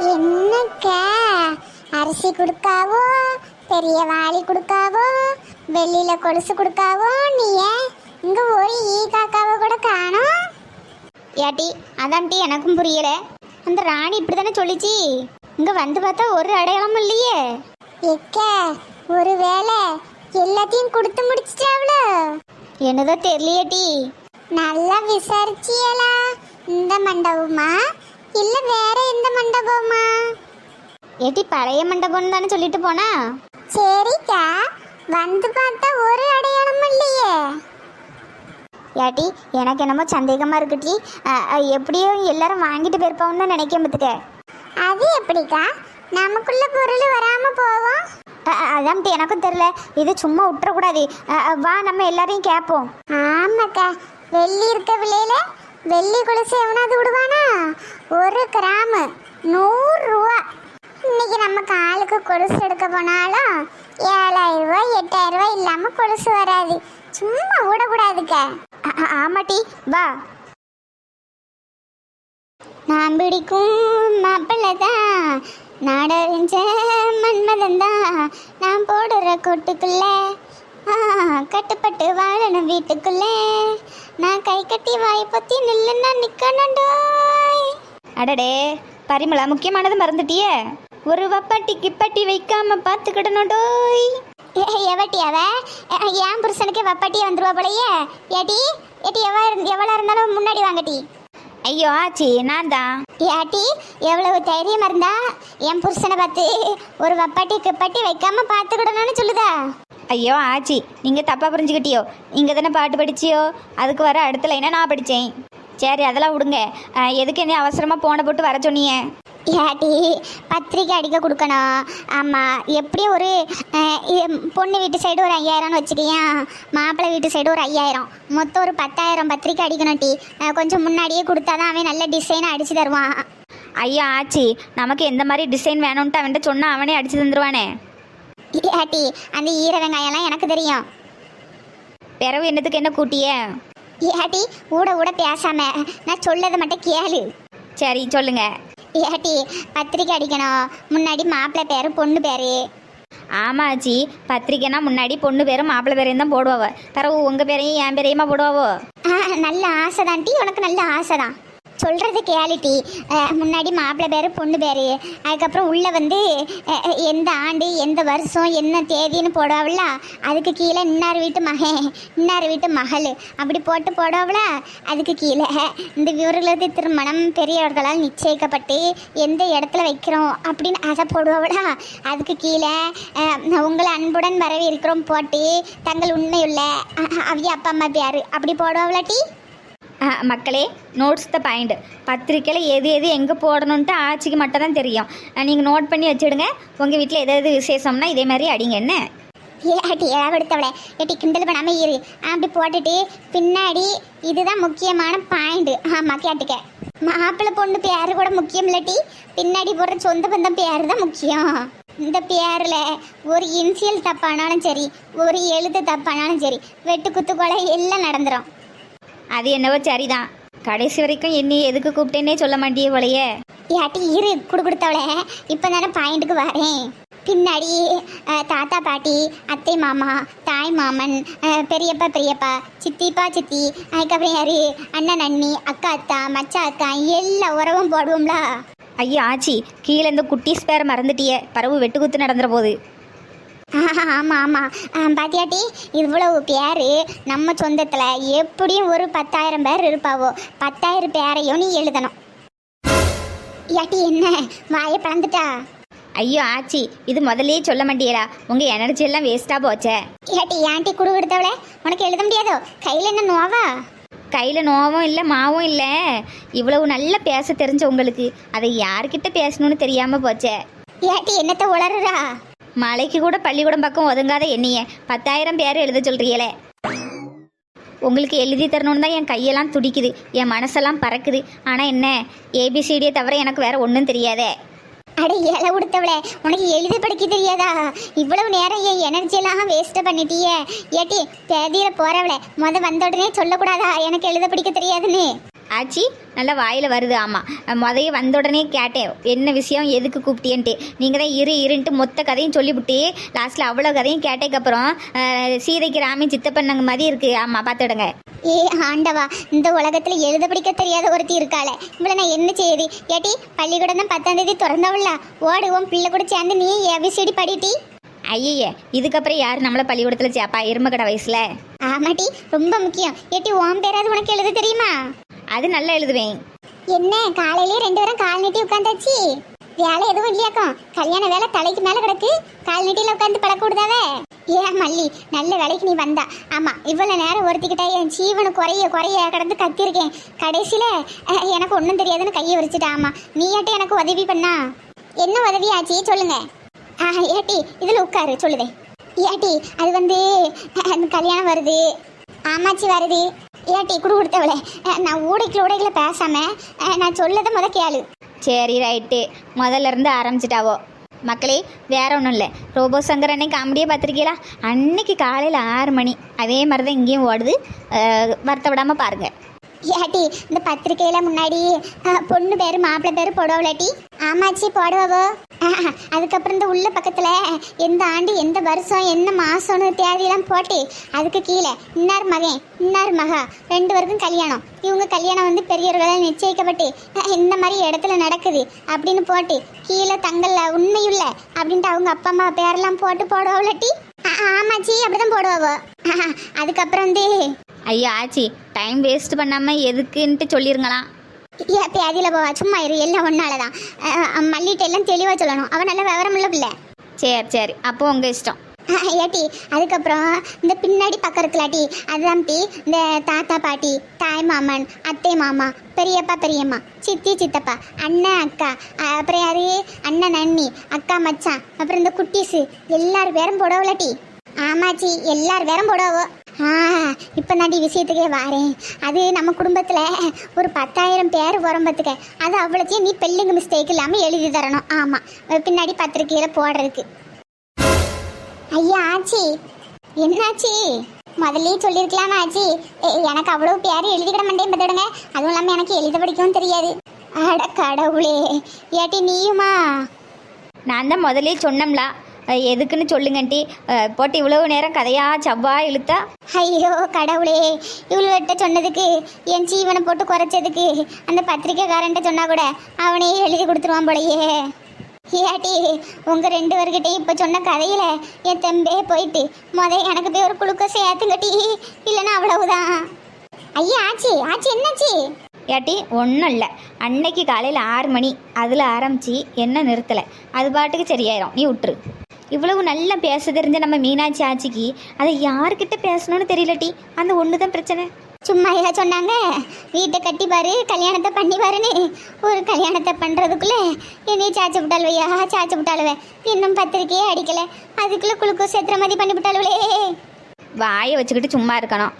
என்னக்க அரிசி கொடுக்காவோ? பெரிய வாளி கொடுக்காவோ? வெள்ளியில கொலுசு கொடுக்காவோ? நீ ஏன் இங்க ஒரு ஈ காக்காவை கூட காணோம்? ஏட்டி அதான் டீ எனக்கும் புரியல. அந்த ராணி இப்படி தானே சொல்லிச்சு? இங்க வந்து பார்த்தா ஒரு அடையாளமும் இல்லையே. எக்க ஒருவேளை எல்லாத்தையும் கொடுத்து முடிச்சிட்டாவளோ? என்னதோ தெரியலையேட்டி நல்லா விசாரிச்சியலா இந்த மண்டபமா? இல்ல வேற எந்த மண்டபமா? ஏட்டி பழைய மண்டபம் தானே சொல்லிட்டு போனா? சரிக்கா. வந்து பார்த்தா ஒரு அடையாளமும் இல்லையே. ஏட்டி எனக்கு என்னமோ சந்தேகமா இருக்குட்டி அஹ், அஹ், எப்படியோ எல்லாரும் வாங்கிட்டு போயிருப்பான்னு தான் நினைக்க பத்துக்க. அது எப்படிக்கா? நமக்குள்ள பொருள் வராம போவோம் அதான் எனக்கும் தெரியல. இது சும்மா விட்டுறக்கூடாது வா நம்ம எல்லாரையும் கேட்போம் ஆமாக்கா. வெள்ளி இருக்க விலையில வெள்ளி கொலுசு எவனாவது விடுவானா ஒரு கிராமு நூறுரூவா இன்னைக்கு நம்ம காலுக்கு கொலுசு எடுக்க போனாலும் ஏழாயிரம் ரூபாய் எட்டாயிரம் ரூபாய் இல்லாமல் கொலுசு வராது. சும்மா விடக்கூடாதுக்க ஆமாட்டி வா. நான் பிடிக்கும் மாப்பிள்ளை தான். நாடறிஞ்ச மன்மதன் தான். நான் போடுற கொட்டுக்குள்ள கட்டுப்பட்டு வாழணும் வீட்டுக்குள்ளே. நான் கை கட்டி வாய் பத்தி நில்லுன்னா நிக்கணுண்டோய் அடடே பரிமளா முக்கியமானது மறந்துட்டியே. ஒரு வப்பாட்டி கிப்பட்டி வைக்காம பார்த்துக்கிடணுடோய் எவட்டி அவ? என் புருஷனுக்கு வப்பாட்டியே வந்துருவா போலயே? ஏட்டி ஏட்டி எவ எவ்வளோ இருந்தாலும் முன்னாடி வாங்கட்டி. ஐயோ ஆச்சி நான் தான். ஏட்டி எவ்வளவு தைரியம் இருந்தா என் புருஷனை பார்த்து ஒரு வப்பாட்டி கிப்பாட்டி வைக்காம பார்த்துக்கிடணும்னு சொல்லுதா? ஐயோ ஆச்சி நீங்கள் தப்பாக புரிஞ்சுக்கிட்டியோ? இங்கே தானே பாட்டு படிச்சியோ? அதுக்கு வர அடுத்த லைனாக நான் படித்தேன் சரி அதெல்லாம் விடுங்க. அஹ், எதுக்கு என்ன அவசரமாக போன போட்டு வர சொன்னீங்க? ஏட்டி பத்திரிக்கை அடிக்க கொடுக்கணும். ஆமாம் எப்படியும் ஒரு அஹ், பொண்ணு வீட்டு சைடு ஒரு ஐயாயிரம்னு வச்சுக்கியா மாப்பிள்ளை வீட்டு சைடு ஒரு ஐயாயிரம். மொத்தம் ஒரு பத்தாயிரம் பத்திரிக்கை அடிக்கணும் டி. அஹ், கொஞ்சம் முன்னாடியே கொடுத்தாதான் அவன் நல்ல டிசைனாக அடிச்சு தருவான். ஐயா ஆச்சி நமக்கு எந்த மாதிரி டிசைன் வேணும்ன்ட்டு அவன்கிட்ட சொன்னால் அவனே அடிச்சு தந்துருவானே. ஏட்டி அந்த ஈர வெங்காயம்லாம் எனக்கு தெரியும். பிறவு என்னத்துக்கு என்ன கூட்டியே? ஏட்டி ஊட ஊட பேசாம நான் சொல்லதை மட்டும் கேளு. சரி சொல்லுங்க. ஏட்டி பத்திரிக்கை அடிக்கணும். முன்னாடி மாப்பிள்ளை பேரு பொண்ணு பேரு. ஆமா ஆச்சி. பத்திரிக்கைனா முன்னாடி பொண்ணு பேரும் மாப்பிள்ளை பேரையும் தான் போடுவாவ. பிறகு உங்கள் பேரையும் என் பேரையுமா போடுவாவோ? நல்ல ஆசை தான் டி. உனக்கு நல்ல ஆசை தான். சொல்கிறது கேலிட்டி. முன்னாடி மாப்பிள்ளை பேர் பொண்ணு பேர். அதுக்கப்புறம் உள்ளே வந்து எந்த ஆண்டு எந்த வருஷம் என்ன தேதின்னு போடுவாவில்ல அதுக்கு கீழே இன்னார் வீட்டு மகன் இன்னார் வீட்டு மகள். அப்படி போட்டு போடுவாவில அதுக்கு கீழே. இந்த விவரங்களது திருமணம் பெரியவர்களால் நிச்சயிக்கப்பட்டு எந்த இடத்துல வைக்கிறோம் அப்படின்னு அதை போடுவாவில அதுக்கு கீழே உங்களை அன்புடன் வரவேற்கிறோம் போட்டு தங்கள் உண்மையுள்ள அவிய அப்பா அம்மா பேர் அப்படி போடுவாவிலாட்டி டீ? மக்களே நோட்ஸ் த பாயிண்ட் பத்திரிக்கையில் எது எது எங்கே போடணுன்ட்டு ஆட்சிக்கு மட்டும் தான் தெரியும் நீங்கள் நோட் பண்ணி வச்சுடுங்க. உங்கள் வீட்டில் எதாவது விசேஷம்னா இதே மாதிரி அடிங்க என்ன? ஏட்டி ஏதாவது எடுத்தவளே ஏட்டி கிண்டல் பண்ணாமல் இரு. அப்படி போட்டுட்டு பின்னாடி இதுதான் முக்கியமான பாயிண்ட் ஆமாம் கேட்டுக்க. மாப்பிள்ளை பொண்ணு பேர் கூட முக்கியம் இல்லாட்டி பின்னாடி போடுற சொந்த பந்தம் பேர் தான் முக்கியம். இந்த பேரில் ஒரு இன்சியல் தப்பானாலும் சரி ஒரு எழுத்து தப்பானாலும் சரி வெட்டு குத்து கொலை எல்லாம் நடந்துடும் அது என்னவோ சரிதான். கடைசி வரைக்கும் என்னை எதுக்கு கூப்பிட்டேன்னே சொல்ல மாட்டியே போலையே. ஏட்டி இரு குடு கொடுத்தவளே. இப்போ தானே பாயிண்ட்டுக்கு வரேன். பின்னாடி தாத்தா பாட்டி அத்தை மாமா தாய் மாமன் பெரியப்பா பெரியப்பா சித்திப்பா சித்தி அதுக்கப்புறம் யாரு? அண்ணன் அண்ணி அக்கா அத்தா மச்சா அக்கா எல்லா உறவும் போடுவோம்ல. ஐயா ஆச்சி கீழே இந்த குட்டீஸ் பேரை மறந்துட்டியே. பறவு வெட்டு குத்து நடந்துற போது. ஆமாம் ஆமாம் பாத்தியாட்டி இவ்வளவு பேர் நம்ம சொந்தத்தில் எப்படியும் ஒரு பத்தாயிரம் பேர் இருப்பாவோ பத்தாயிரம் பேரையும் நீ எழுதணும். ஏட்டி என்ன? வாயை பறந்துட்டா? ஐயோ ஆச்சி இது முதல்லயே சொல்ல மாட்டியலா உங்கள் எனர்ஜி எல்லாம் வேஸ்ட்டாக போச்சே. ஏட்டி ஏன்ட்டி குடு கொடுத்தவளே? உனக்கு எழுத முடியாதோ? கையில் என்ன நோவா? கையில் நோவும் இல்லை மாவும் இல்லை. இவ்வளவு நல்லா பேச தெரிஞ்ச உங்களுக்கு அதை யார்கிட்ட பேசணும்னு தெரியாமல் போச்சே. ஏட்டி என்னத்த உளறுறா? மலைக்கு கூட பள்ளிக்கூடம் பக்கம் ஒதுங்காத எண்ணிய பத்தாயிரம் பேர் எழுத சொல்றீங்களே. உங்களுக்கு எழுதி தரணும்னு தான் என் கையெல்லாம் துடிக்குது. என் மனசெல்லாம் பறக்குது. ஆனால் என்ன? ஏபிசிடியை தவிர எனக்கு வேற ஒன்றும் தெரியாதே. அட இலை கொடுத்தவளே உனக்கு எழுத படிக்க தெரியாதா? இவ்வளவு நேரம் என் எனர்ஜி எல்லாம் பண்ணிட்டியே. ஏட்டி தேதியில் போகிறவளே முத வந்த உடனே சொல்லக்கூடாதா? எனக்கு எழுத படிக்க தெரியாதுன்னு. ஆச்சி நல்லா வாயில் வருது ஆமாம் முதைய வந்த உடனே கேட்டேன் என்ன விஷயம்? எதுக்கு கூப்பிட்டியன்ட்டு? நீங்கள் தான் இரு இருன்ட்டு மொத்த கதையும் சொல்லிவிட்டு லாஸ்ட்டில் அவ்வளோ கதையும் கேட்டதுக்கப்புறம் சீதைக்கு ராமி சித்தப்பண்ணங்க மாதிரி இருக்குது ஆமாம் பார்த்துடுங்க ஏ ஆண்டவா இந்த உலகத்துல எழுத படிக்க தெரியாத ஒருத்தி இருக்காளே. இவளை நான் என்ன செய்யுது ஏட்டி பள்ளிக்கூடம் தான் பத்தாம் தேதி திறந்தவள? ஓடு உன் பிள்ளை கூட சேர்ந்து நீ எபிசிடி படிட்டி? ஐயய்ய இதுக்கப்புறம் யார் நம்மளை பள்ளிக்கூடத்தில் சேப்பா எருமக்கடை வயசில். ஆமாட்டி ரொம்ப முக்கியம். ஏட்டி உன் பேராது உனக்கு எழுத தெரியுமா? அது நல்லா எழுதுவேன். என்ன காலையிலே ரெண்டு பேரும் கால் நீட்டி உட்காந்தாச்சு? வேலை எதுவும் இல்லையாக்கும். கல்யாண வேலை தலைக்கு மேல கிடக்கு. கால் நீட்டில உட்காந்து பழக்க விடுதாவே ஏன் மல்லி நல்ல வேலைக்கு நீ வந்தா. ஆமா இவ்வளவு நேரம் ஒருத்திக்கிட்ட என் ஜீவனு குறைய குறைய கடந்து கத்திருக்கேன். கடைசியில அஹ், எனக்கு ஒன்றும் தெரியாதுன்னு கையை விரிச்சிட்டா. ஆமா நீ ஏட்டி எனக்கு உதவி பண்ணா? என்ன உதவி ஆச்சு? சொல்லுங்க. ஆ ஏட்டி இதுல உட்காரு சொல்லுதே. ஏட்டி அது வந்து அஹ், கல்யாணம் வருது. ஆமாச்சி வருது. ஏட்டி குடு கொடுத்தவளே. நான் ஊடைக்குள்ள ஊடைக்குள்ள பேசாம அஹ், நான் சொல்லதை முத கேளு. சரி ரைட்டு. முதல்ல இருந்து ஆரம்பிச்சிட்டாவோ. மக்களே வேற ஒன்றும் இல்லை. ரோபோ சங்கர் அன்னைக்கு காமெடியே பார்த்துருக்கீங்களா? அன்னைக்கு காலையில் ஆறு மணி. அதே மாதிரி தான் இங்கேயும் ஓடுது. வருத்த விடாமல் பாருங்கள் ஏட்டி இந்த பத்திரிக்கையில முன்னாடி பொண்ணு பேரு மாப்பிள்ளை பேரு போடுவலாட்டி ஆமாச்சி போடுவவோ? அதுக்கப்புறம் இந்த உள்ள பக்கத்தில் எந்த ஆண்டு எந்த வருஷம் என்ன மாதம்னு தேதியெல்லாம் போட்டு அதுக்கு கீழே இன்னார் மகன் இன்னார் மகா ரெண்டு பேருக்கும் கல்யாணம். இவங்க கல்யாணம் வந்து பெரியவர்களால் நிச்சயிக்கப்பட்டு இந்த மாதிரி இடத்துல நடக்குது அப்படின்னு போட்டு கீழே தங்கல்ல உண்மையுள்ள அப்படின்ட்டு அவங்க அப்பா அம்மா பேரெல்லாம் போட்டு போடுவலாட்டி ஆமாச்சி அப்படிதான் போடுவாவோ? அதுக்கப்புறம் வந்து ஐயா ஆச்சி டைம் வேஸ்ட் பண்ணாமல் எதுக்குன்ட்டு சொல்லிருங்களாம். ஏன் பேதியில போவா சும்மா இரு எல்லாம் ஒன்னாலதான். மல்லிட்ட எல்லாம் தெளிவா சொல்லணும். அவன் நல்ல விவரமுள்ள பிள்ளை. சரி சரி. அப்போ உங்கள் இஷ்டம். ஏட்டி அதுக்கப்புறம் இந்த பின்னாடி பக்கம் இருக்கலாட்டி அதுதான் டி இந்த தாத்தா பாட்டி தாய் மாமன் அத்தை மாமா பெரியப்பா பெரியம்மா சித்தி சித்தப்பா அண்ணன் அக்கா அப்புறம் யாரு? அண்ணன் நன்னி அக்கா மச்சான் அப்புறம் இந்த குட்டீஸு. எல்லார் பேரும் போடவுலட்டி ஆமாச்சி எல்லார் பேரும் போடுவோ. ஆ இப்போ நாண்டி விஷயத்துக்கே வாரேன் அது நம்ம குடும்பத்தில் ஒரு பத்தாயிரம் பேர் உரம்பத்துக்க பார்த்துக்க அது அவ்வளோத்தையும் நீ பெல்லுங்க மிஸ்டேக் இல்லாமல் எழுதி தரணும். ஆமாம் பின்னாடி பத்திரிக்கையில் போடுறதுக்கு. ஐயா ஆச்சி. என்னாச்சி? முதல்லயே சொல்லியிருக்கலாம் ஆச்சி. எனக்கு அவ்வளோ பேர் எழுதிக்கிட மாட்டேன் பார்த்துடுங்க அதுவும் இல்லாமல் எனக்கு எழுத படிக்கவும் தெரியாது. அட கடவுளே. ஏட்டி நீயுமா? நான் தான் முதலே சொன்னம்லாம் எதுக்குன்னு சொல்லுங்கன்ட்டி அஹ், போட்டு இவ்வளவு நேரம் கதையா செவ்வா இழுத்தா? ஐயோ கடவுளே. இவ்வளோட்ட சொன்னதுக்கு என் ஜீவனை போட்டு குறைச்சதுக்கு அந்த பத்திரிக்கைக்காரன்ட்ட சொன்னா கூட அவனே எழுதி கொடுத்துருவான் போலயே. ஏட்டி உங்க ரெண்டு பேர்கிட்டயும் இப்ப சொன்ன கதையில என் தம்பே போயிட்டு முத எனக்கு போய் ஒரு குழுக்க சேர்த்துங்கட்டி. இல்லைன்னா அவ்வளவுதான். ஐயா ஆச்சி ஆச்சி என்னாச்சு? ஏட்டி ஒன்றும் இல்லை. அன்னைக்கு காலையில் ஆறு மணி அதில் ஆரம்பித்து என்ன நிறுத்தலை. அது பாட்டுக்கு சரியாயிரும். நீ விட்டுரு இவ்வளவு நல்லா பேச தெரிஞ்ச நம்ம மீனாட்சி ஆச்சிக்கு அதை யார்கிட்ட பேசணும்னு தெரியலட்டி அந்த ஒன்று தான் பிரச்சனை. சும்மா ஏதா சொன்னாங்க. வீட்டை கட்டி பாரு கல்யாணத்தை பண்ணி பாருன்னு. ஒரு கல்யாணத்தை பண்றதுக்குள்ள என்னைய சாச்சு விட்டாளுவையா சாச்சு விட்டாளுவே இன்னும் பத்திரிக்கையே அடிக்கல. அதுக்குள்ள குளுக்கோஸ் ஏத்துற மாதிரி பண்ணி விட்டாளுவளே வாயை வச்சுக்கிட்டு சும்மா இருக்கணும்.